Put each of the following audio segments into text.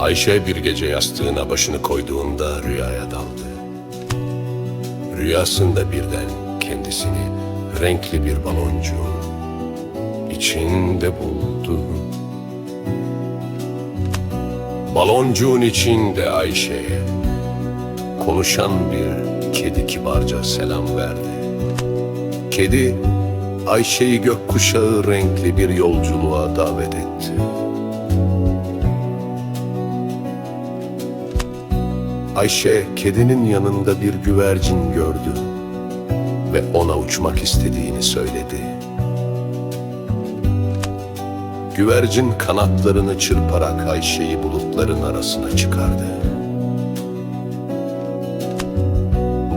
Ayşe bir gece yastığına başını koyduğunda rüyaya daldı. Rüyasında birden kendisini renkli bir baloncuğun içinde buldu. Baloncuğun içinde Ayşe'ye konuşan bir kedi kibarca selam verdi. Kedi Ayşe'yi gökkuşağı renkli bir yolculuğa davet etti. Ayşe kedinin yanında bir güvercin gördü ve ona uçmak istediğini söyledi. Güvercin kanatlarını çırparak Ayşe'yi bulutların arasına çıkardı.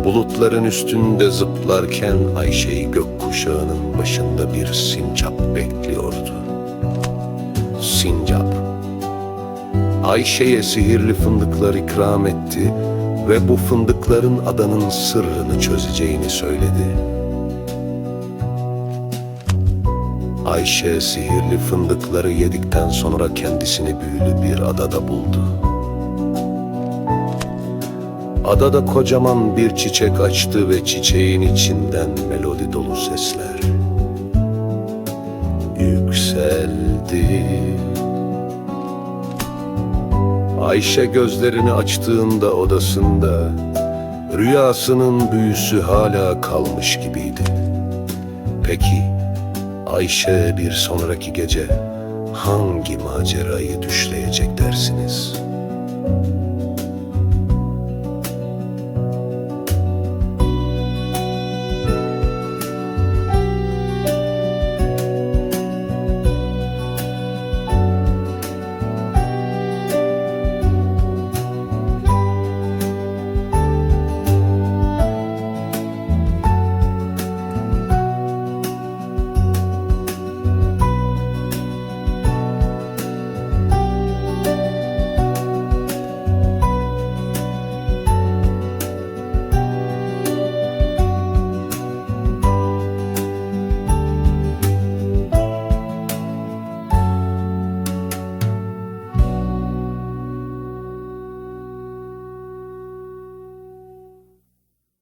Bulutların üstünde zıplarken Ayşe'yi gökkuşağının başında bir sincap bekliyordu. Ayşe'ye sihirli fındıklar ikram etti ve bu fındıkların adanın sırrını çözeceğini söyledi. Ayşe sihirli fındıkları yedikten sonra kendisini büyülü bir adada buldu. Adada kocaman bir çiçek açtı ve çiçeğin içinden melodi dolu sesler yükseldi. Ayşe gözlerini açtığında odasında rüyasının büyüsü hala kalmış gibiydi. Peki Ayşe bir sonraki gece hangi macerayı düşleyecek dersiniz?